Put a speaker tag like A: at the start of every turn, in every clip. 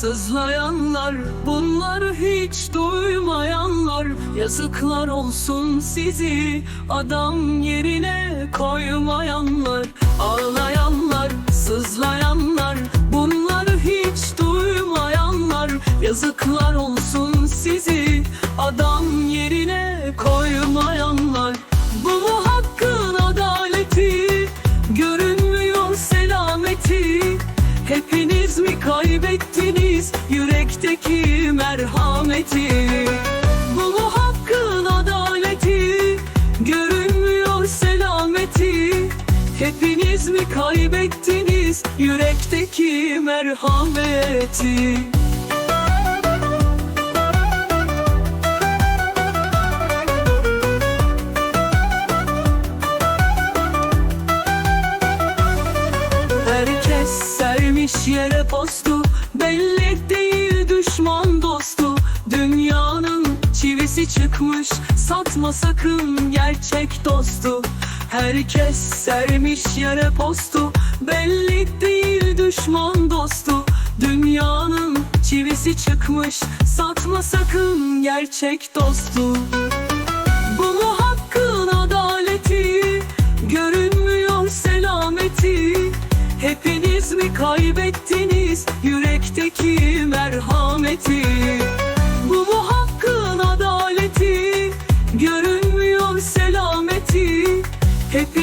A: Sızlayanlar bunlar hiç duymayanlar. Yazıklar olsun sizi adam yerine koymayanlar. Ağlayanlar sızlayanlar bunlar hiç duymayanlar. Yazıklar olsun sizi adam yerine koymayanlar. Bu mu hakkın adaleti görünmüyor selameti. Hepiniz mi kaybettiniz? Yürekteki merhameti Bu mu hakkın adaleti Görünmüyor selameti. Hepiniz mi kaybettiniz yürekteki merhameti? Herkes sermiş yere postu Satma sakın gerçek dostu. Herkes sermiş yere postu Belli değil düşman dostu. Dünyanın çivisi çıkmış Satma sakın gerçek dostu. Bu mu hakkın adaleti Görünmüyor selameti. Hepiniz mi kaybettiniz Yürekteki merhameti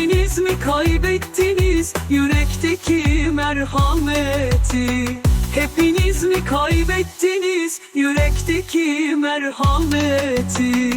A: Hepiniz mi kaybettiniz? Yürekteki merhameti. Hepiniz mi kaybettiniz? Yürekteki merhameti